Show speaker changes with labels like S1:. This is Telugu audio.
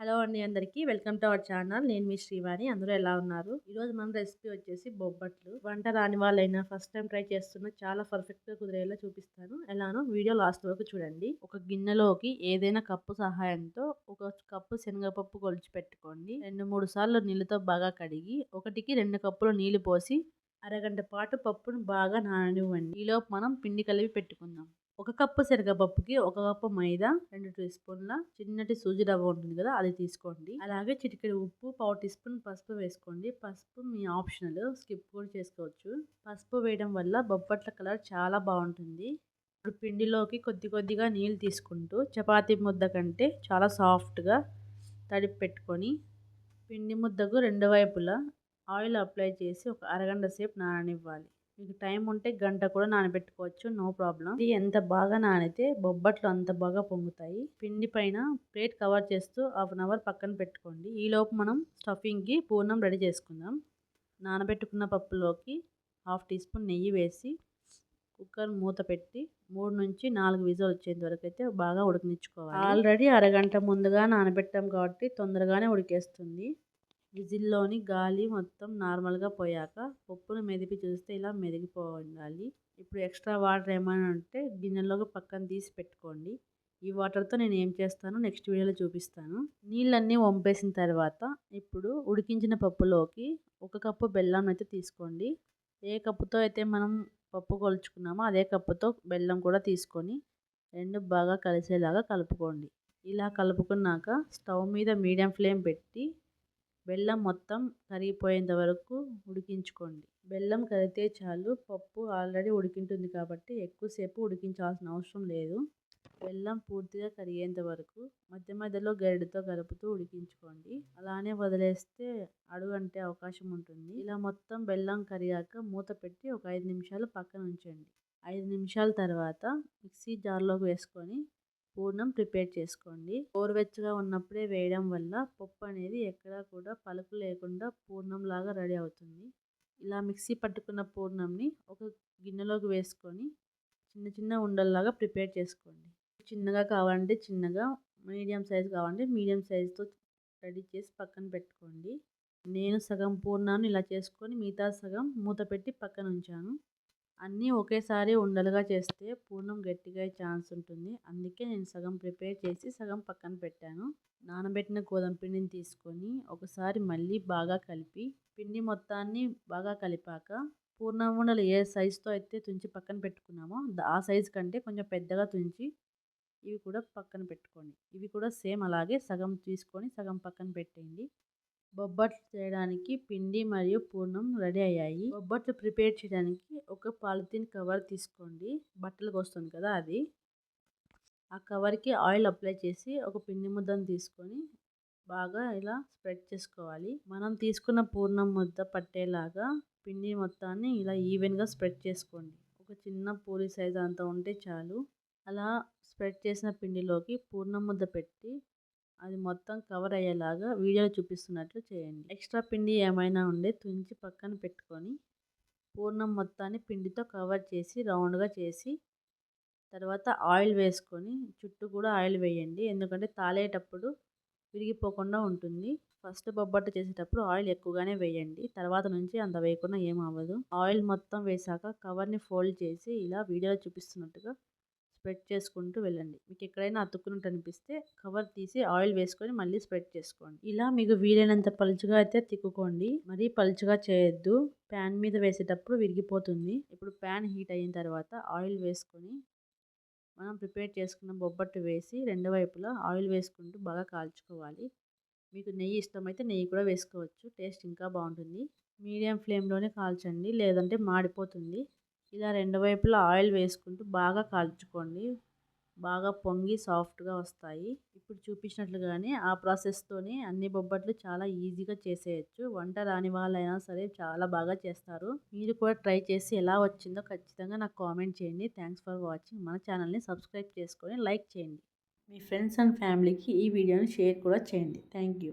S1: హలో అండి అందరికీ. Welcome to our channel. నేను మీ శ్రీవాణి. అందరూ ఎలా ఉన్నారు? ఈరోజు మన రెసిపీ వచ్చేసి బొబ్బట్లు. వంట రాని వాళ్ళైనా ఫస్ట్ టైం ట్రై చేస్తున్న చాలా పర్ఫెక్ట్గా కుదిరేలా చూపిస్తాను. ఎలానో వీడియో లాస్ట్ వరకు చూడండి. ఒక గిన్నెలోకి ఏదైనా కప్పు సహాయంతో ఒక కప్పు శనగపప్పు కొలిచి పెట్టుకోండి. రెండు మూడు సార్లు నీళ్ళతో బాగా కడిగి ఒకటికి రెండు కప్పులు నీళ్ళు పోసి అరగంట పాటు పప్పును బాగా నాననివ్వండి. ఈలోపు మనం పిండి కలిపి పెట్టుకుందాం. ఒక కప్పు శనగపప్పుకి ఒక కప్పు మైదా రెండు టీ స్పూన్ల చిన్నటి సూజీ రవ్వ ఉంటుంది కదా అది తీసుకోండి. అలాగే చిటికెడు ఉప్పు పావు టీ స్పూన్ పసుపు వేసుకోండి. పసుపు మీ ఆప్షనల్ స్కిప్ కూడా చేసుకోవచ్చు. పసుపు వేయడం వల్ల బొబ్బట్ల కలర్ చాలా బాగుంటుంది. ఇప్పుడు పిండిలోకి కొద్ది కొద్దిగా నీళ్ళు తీసుకుంటూ చపాతీ ముద్ద కంటే చాలా సాఫ్ట్గా తడిపి పెట్టుకొని పిండి ముద్దకు రెండు వైపులా ఆయిల్ అప్లై చేసి ఒక అరగంట సేపు నాననివ్వాలి. మీకు టైం ఉంటే గంట కూడా నానబెట్టుకోవచ్చు నో ప్రాబ్లం. ఇది ఎంత బాగా నానితే బొబ్బట్లు అంత బాగా పొంగుతాయి. పిండి పైన ప్లేట్ కవర్ చేస్తూ హాఫ్ అన్ అవర్ పక్కన పెట్టుకోండి. ఈలోపు మనం స్టఫింగ్కి పూర్ణం రెడీ చేసుకుందాం. నానబెట్టుకున్న పప్పులోకి హాఫ్ టీ స్పూన్ నెయ్యి వేసి కుక్కర్ మూత పెట్టి మూడు నుంచి నాలుగు విజులు వచ్చేంత వరకు అయితే బాగా ఉడికించుకోవాలి. ఆల్రెడీ అరగంట ముందుగా నానబెట్టాం కాబట్టి తొందరగానే ఉడికేస్తుంది. విజిల్లోని గాలి మొత్తం నార్మల్గా పోయాక పప్పును మెదిపి చూస్తే ఇలా మెదిగిపోవాలి ఇప్పుడు ఎక్స్ట్రా వాటర్ ఏమైనా ఉంటే గిన్నెలోకి పక్కన తీసి పెట్టుకోండి. ఈ వాటర్తో నేను ఏం చేస్తానో నెక్స్ట్ వీడియోలో చూపిస్తాను. నీళ్ళన్నీ వంపేసిన తర్వాత ఇప్పుడు ఉడికించిన పప్పులోకి ఒక కప్పు బెల్లం అయితే తీసుకోండి. ఏ కప్పుతో అయితే మనం పప్పు కొలుచుకున్నామో అదే కప్పుతో బెల్లం కూడా తీసుకొని రెండు బాగా కలిసేలాగా కలుపుకోండి. ఇలా కలుపుకున్నాక స్టవ్ మీద మీడియం ఫ్లేమ్ పెట్టి బెల్లం మొత్తం కరిగిపోయేంత వరకు ఉడికించుకోండి. బెల్లం కరిగితే చాలు పప్పు ఆల్రెడీ ఉడికింటుంది కాబట్టి ఎక్కువసేపు ఉడికించాల్సిన అవసరం లేదు. బెల్లం పూర్తిగా కరిగేంత వరకు మధ్య మధ్యలో గరిటతో కలుపుతూ ఉడికించుకోండి. అలానే వదిలేస్తే అడుగంటే అవకాశం ఉంటుంది. ఇలా మొత్తం బెల్లం కరిగాక మూత పెట్టి ఒక ఐదు నిమిషాలు పక్కన ఉంచండి. ఐదు నిమిషాల తర్వాత మిక్సీ జార్లోకి వేసుకొని పూర్ణం ప్రిపేర్ చేసుకోండి. గోరువెచ్చగా ఉన్నప్పుడే వేయడం వల్ల పప్పు అనేది ఎక్కడా కూడా పలుకు లేకుండా పూర్ణం లాగా రెడీ అవుతుంది. ఇలా మిక్సీ పట్టుకున్న పూర్ణంని ఒక గిన్నెలోకి వేసుకొని చిన్న చిన్న ఉండల్లాగా ప్రిపేర్ చేసుకోండి. చిన్నగా కావాలంటే చిన్నగా మీడియం సైజ్ కావాలంటే మీడియం సైజుతో రెడీ చేసి పక్కన పెట్టుకోండి. నేను సగం పూర్ణాన్ని ఇలా చేసుకొని మిగతా సగం మూత పెట్టి పక్కన ఉంచాను. అన్నీ ఒకేసారి ఉండలుగా చేస్తే పూర్ణం గట్టిగా ఛాన్స్ ఉంటుంది. అందుకే నేను సగం ప్రిపేర్ చేసి సగం పక్కన పెట్టాను. నానబెట్టిన గోధుమ పిండిని తీసుకొని ఒకసారి మళ్ళీ బాగా కలిపి పిండి మొత్తాన్ని బాగా కలిపాక పూర్ణం ఉండలు ఏ సైజుతో అయితే తుంచి పక్కన పెట్టుకున్నామో ఆ సైజు కంటే కొంచెం పెద్దగా తుంచి ఇవి కూడా పక్కన పెట్టుకోండి. ఇవి కూడా సేమ్ అలాగే సగం తీసుకొని సగం పక్కన పెట్టేయండి. బొబ్బట్లు చేయడానికి పిండి మరియు పూర్ణం రెడీ అయ్యాయి. బొబ్బట్లు ప్రిపేర్ చేయడానికి ఒక పాలిథిన్ కవర్ తీసుకోండి. బట్టలకు వస్తుంది కదా అది. ఆ కవర్కి ఆయిల్ అప్లై చేసి ఒక పిండి ముద్దను తీసుకొని బాగా ఇలా స్ప్రెడ్ చేసుకోవాలి. మనం తీసుకున్న పూర్ణం ముద్ద పట్టేలాగా పిండి మొత్తాన్ని ఇలా ఈవెన్గా స్ప్రెడ్ చేసుకోండి. ఒక చిన్న పూరి సైజ్ అంత ఉంటే చాలు. అలా స్ప్రెడ్ చేసిన పిండిలోకి పూర్ణం ముద్ద పెట్టి అది మొత్తం కవర్ అయ్యేలాగా వీడియోలో చూపిస్తున్నట్లు చేయండి. ఎక్స్ట్రా పిండి ఏమైనా ఉండే తుంచి పక్కన పెట్టుకొని పూర్ణం మొత్తాన్ని పిండితో కవర్ చేసి రౌండ్గా చేసి తర్వాత ఆయిల్ వేసుకొని చుట్టూ కూడా ఆయిల్ వేయండి. ఎందుకంటే తాలేటప్పుడు విరిగిపోకుండా ఉంటుంది. ఫస్ట్ బొబ్బట్టు చేసేటప్పుడు ఆయిల్ ఎక్కువగానే వేయండి. తర్వాత నుంచి అంత వేయకుండా ఏం అవ్వదు. ఆయిల్ మొత్తం వేసాక కవర్ని ఫోల్డ్ చేసి ఇలా వీడియోలో చూపిస్తున్నట్టుగా స్ప్రెడ్ చేసుకుంటూ వెళ్ళండి. మీకు ఎక్కడైనా అతుక్కున్నట్టు అనిపిస్తే కవర్ తీసి ఆయిల్ వేసుకొని మళ్ళీ స్ప్రెడ్ చేసుకోండి. ఇలా మీకు వీలైనంత పలుచుగా అయితే తిక్కుకోండి. మరీ పలుచుగా చేయొద్దు. ప్యాన్ మీద వేసేటప్పుడు విరిగిపోతుంది. ఇప్పుడు ప్యాన్ హీట్ అయిన తర్వాత ఆయిల్ వేసుకొని మనం ప్రిపేర్ చేసుకున్న బొబ్బట్టు వేసి రెండు వైపులా ఆయిల్ వేసుకుంటూ బాగా కాల్చుకోవాలి. మీకు నెయ్యి ఇష్టమైతే నెయ్యి కూడా వేసుకోవచ్చు. టేస్ట్ ఇంకా బాగుంటుంది. మీడియం ఫ్లేమ్లోనే కాల్చండి. లేదంటే మాడిపోతుంది. ఇలా రెండు వైపులా ఆయిల్ వేసుకుంటూ బాగా కాల్చుకోండి. బాగా పొంగి సాఫ్ట్గా వస్తాయి. ఇప్పుడు చూపించినట్లుగానే ఆ ప్రాసెస్తోనే అన్ని బొబ్బట్లు చాలా ఈజీగా చేసేయచ్చు. వంట రాని వాళ్ళైనా సరే చాలా బాగా చేస్తారు. మీరు కూడా ట్రై చేసి ఎలా వచ్చిందో ఖచ్చితంగా నాకు కామెంట్ చేయండి. Thanks for watching. మన ఛానల్ని సబ్స్క్రైబ్ చేసుకొని లైక్ చేయండి. మీ ఫ్రెండ్స్ అండ్ ఫ్యామిలీకి ఈ వీడియోని షేర్ కూడా చేయండి. Thank you